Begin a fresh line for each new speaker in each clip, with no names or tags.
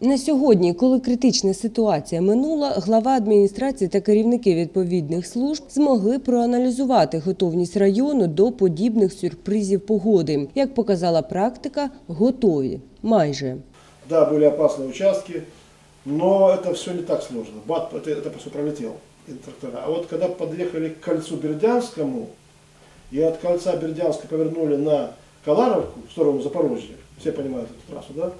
На сьогодні, коли критична ситуація минула, глава адміністрації та керівники відповідних служб змогли проаналізувати готовність району до подібних сюрпризів погоди. Як показала практика, готові майже.
Да, были опасные участки, но это все не так сложно. БАТ это, это все пролетел, эти трактора. А вот когда подъехали к кольцу Бердянскому, и от кольца Бердянска повернули на Каларовку, в сторону Запорожья, все понимают эту трассу, да?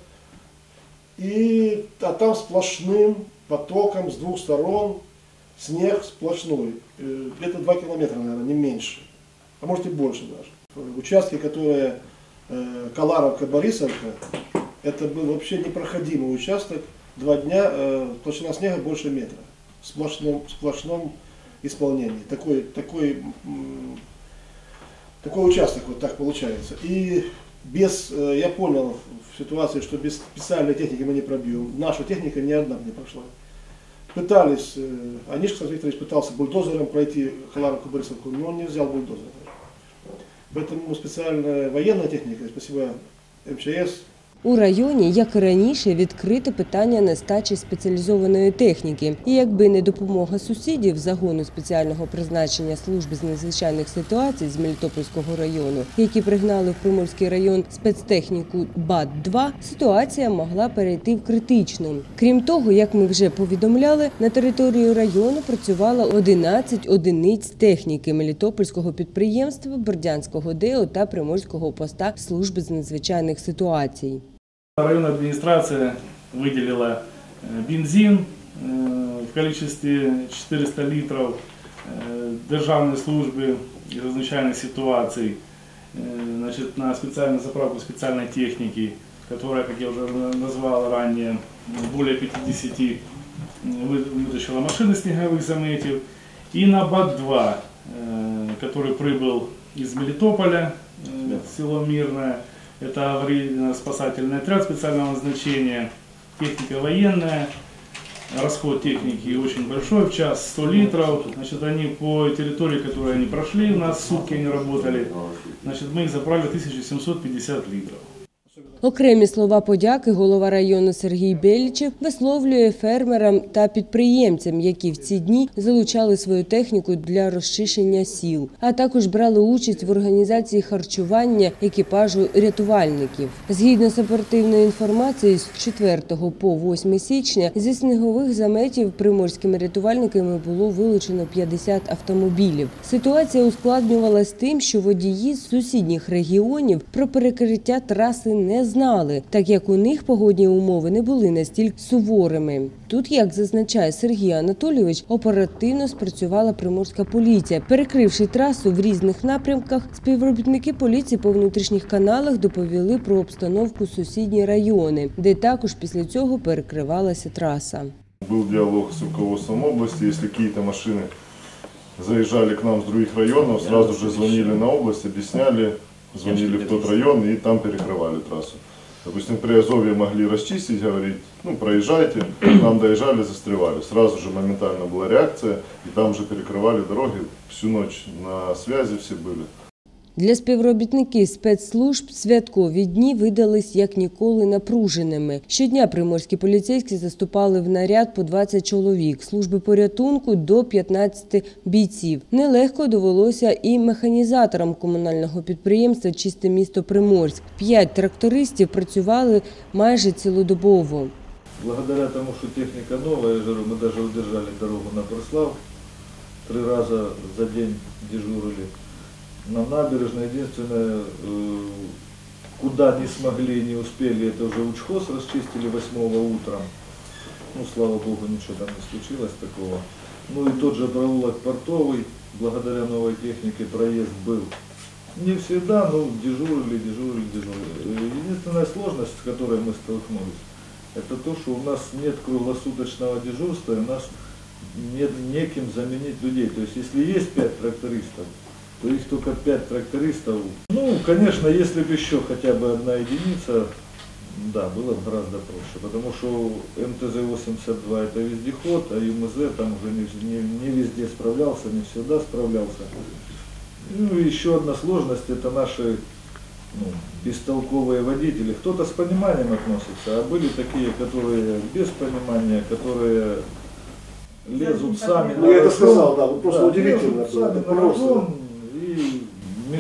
И а там сплошным потоком с двух сторон снег сплошной, э, где-то 2 километра, наверное, не меньше, а может и больше даже. Участки, которые э, Каларовка-Борисовка, это был вообще непроходимый участок. Два дня э, толщина снега больше метра. В сплошном, сплошном исполнении. Такой, такой, такой участок вот так получается. И без, э, я понял в ситуации, что без специальной техники мы не пробьем. Наша техника ни одна не прошла. Пытались, э, Анишка Викторович пытался бульдозером пройти Халаровку Борисовку, но он не взял бульдозер. Поэтому специальная военная техника, спасибо МЧС,
У районі, як і раніше, відкрите питання нестачі спеціалізованої техніки. І якби не допомога сусідів загону спеціального призначення служби з надзвичайних ситуацій з Мелітопольського району, які пригнали в Приморський район спецтехніку БАТ-2, ситуація могла перейти в критичну. Крім того, як ми вже повідомляли, на території району працювало 11 одиниць техніки Мелітопольського підприємства, Бердянського ДЕО та Приморського поста служби з надзвичайних ситуацій.
Районная администрация выделила э, бензин э, в количестве 400 литров э, державной службы ситуаций э, значит, на специальную заправку специальной техники, которая, как я уже на- назвал ранее, более 50 вы- вытащила машины снеговых заметив. И на БАТ-2, э, который прибыл из Мелитополя, село Мирное, это аварийно-спасательный отряд специального назначения, техника военная, расход техники очень большой, в час 100 литров. Значит, они по территории, которую они прошли, у нас сутки они работали, значит, мы их заправили 1750 литров.
Окремі слова подяки голова району Сергій Белічев висловлює фермерам та підприємцям, які в ці дні залучали свою техніку для розчищення сіл, а також брали участь в організації харчування екіпажу рятувальників. Згідно з оперативною інформацією, з 4 по 8 січня зі снігових заметів приморськими рятувальниками було вилучено 50 автомобілів. Ситуація ускладнювалась тим, що водії з сусідніх регіонів про перекриття траси не знали, так як у них погодні умови не були настільки суворими. Тут, як зазначає Сергій Анатолійович, оперативно спрацювала приморська поліція. Перекривши трасу в різних напрямках, співробітники поліції по внутрішніх каналах доповіли про обстановку сусідні райони, де також після цього перекривалася траса.
Был диалог с руководством области, если какие-то машины заезжали к нам с других районов, сразу же звонили на область, объясняли, звонили в тот район и там перекрывали трассу. Допустим, при Азове могли расчистить, говорить, ну проезжайте, нам доезжали, застревали. Сразу же моментально была реакция, и там же перекрывали дороги, всю ночь на связи все были.
Для співробітників спецслужб святкові дні видались як ніколи напруженими. Щодня приморські поліцейські заступали в наряд по 20 чоловік, служби порятунку до 15 бійців. Нелегко довелося і механізаторам комунального підприємства Чисте місто Приморськ. П'ять трактористів працювали майже цілодобово.
Благодаря тому, что техника новая, я говорю, мы даже удержали дорогу на Преслав. Три раза за день дежурили. На набережной единственное, э, куда не смогли, не успели, это уже учхоз расчистили 8 утром. Ну, слава богу, ничего там не случилось такого. Ну и тот же проулок портовый, благодаря новой технике проезд был. Не всегда, но дежурили, дежурили, дежурили. Единственная сложность, с которой мы столкнулись, это то, что у нас нет круглосуточного дежурства, и у нас нет неким заменить людей. То есть если есть пять трактористов, то их только пять трактористов. Ну, конечно, если бы еще хотя бы одна единица, да, было бы гораздо проще, потому что МТЗ-82 это вездеход, а ЮМЗ там уже не, не- не везде справлялся, не всегда справлялся. Ну и еще одна сложность, это наши ну, бестолковые водители. Кто-то с пониманием относится, а были такие, которые без понимания, которые лезут сами
Ну, я это сказал, да, вот просто удивительно
лезут сами
это
на
просто.
рожон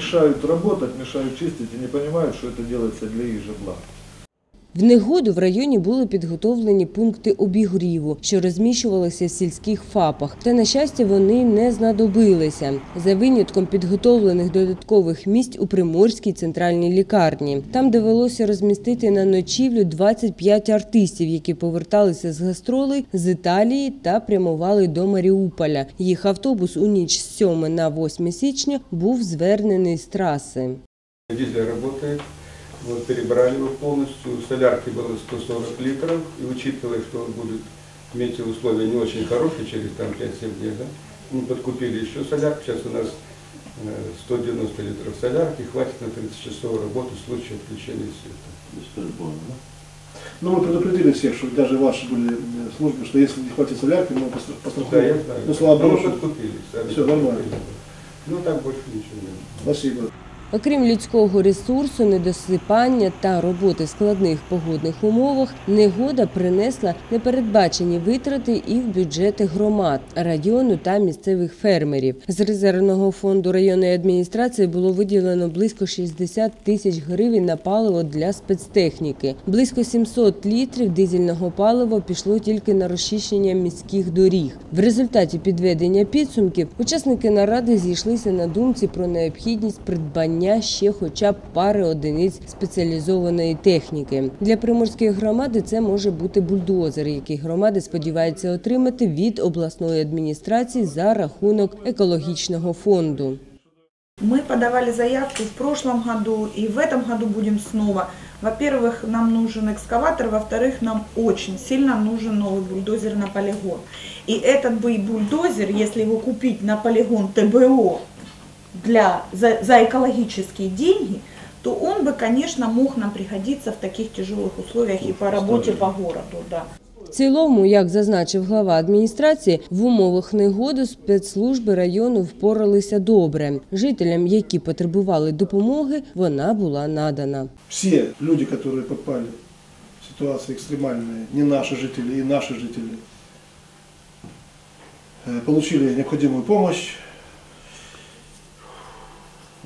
мешают работать, мешают чистить и не понимают, что это делается для их же блага.
В негоду в районі були підготовлені пункти обігріву, що розміщувалися в сільських ФАПах. Та на щастя, вони не знадобилися за винятком підготовлених додаткових місць у приморській центральній лікарні. Там довелося розмістити на ночівлю 25 артистів, які поверталися з гастролей з Італії та прямували до Маріуполя. Їх автобус у ніч з 7 на 8 січня був звернений з траси.
Дизель работает. Вот перебрали его полностью. Солярки было 140 литров. И учитывая, что он будет метеоусловия не очень хорошие через там 5-7 дней, да, мы подкупили еще солярку. Сейчас у нас э, 190 литров солярки. Хватит на 30-часовую работу в случае отключения света.
Ну, мы предупредили всех, что даже ваши были э, службы, что если не хватит солярки, мы постра-
Да, я
пострахуем.
знаю.
Ну, слава
Но
богу,
мы
что-
подкупили. сами
Всё нормально.
Ну, так больше ничего не было.
Спасибо.
Окрім людського ресурсу, недосипання та роботи в складних погодних умовах, негода принесла непередбачені витрати і в бюджети громад, району та місцевих фермерів. З резервного фонду районної адміністрації було виділено близько 60 тисяч гривень на паливо для спецтехніки. Близько 700 літрів дизельного палива пішло тільки на розчищення міських доріг. В результаті підведення підсумків учасники наради зійшлися на думці про необхідність придбання ще хоча б пари одиниць спеціалізованої техніки. Для приморської громади це може бути бульдозер, який громади сподіваються отримати від обласної адміністрації за рахунок екологічного фонду.
Мы подавали заявку в прошлом году и в этом году будем снова. Во-первых, нам нужен экскаватор, во-вторых, нам очень сильно нужен новый бульдозер на полигон. И этот бы бульдозер, если его купить на полигон ТБО для, за, за экологические деньги, то он бы, конечно, мог нам пригодиться в таких тяжелых условиях и по работе по городу. Да.
В цілому, як зазначив глава адміністрації, в умовах негоди спецслужби району впоралися добре. Жителям, які потребували допомоги, вона була надана.
Все люди, которые попали в ситуации экстремальные, не наши жители и наши жители, э, получили необходимую помощь,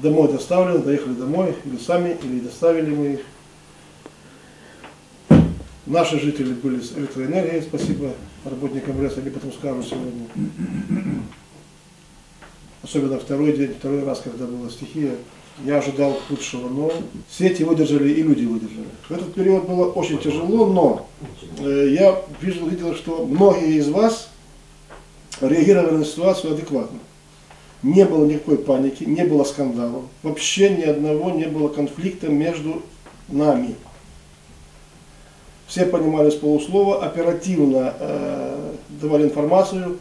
Домой доставлены, доехали домой, или сами, или доставили мы их. Наши жители были с электроэнергией, спасибо работникам РЭС, они потом скажут сегодня. Особенно второй день, второй раз, когда была стихия. Я ожидал худшего, но сети выдержали и люди выдержали. В этот период было очень тяжело, но э, я видел, видел, что многие из вас реагировали на ситуацию адекватно. Не было никакой паники, не было скандалов. Вообще ни одного не было конфликта между нами. Все понимали с полуслова, оперативно э, давали информацию,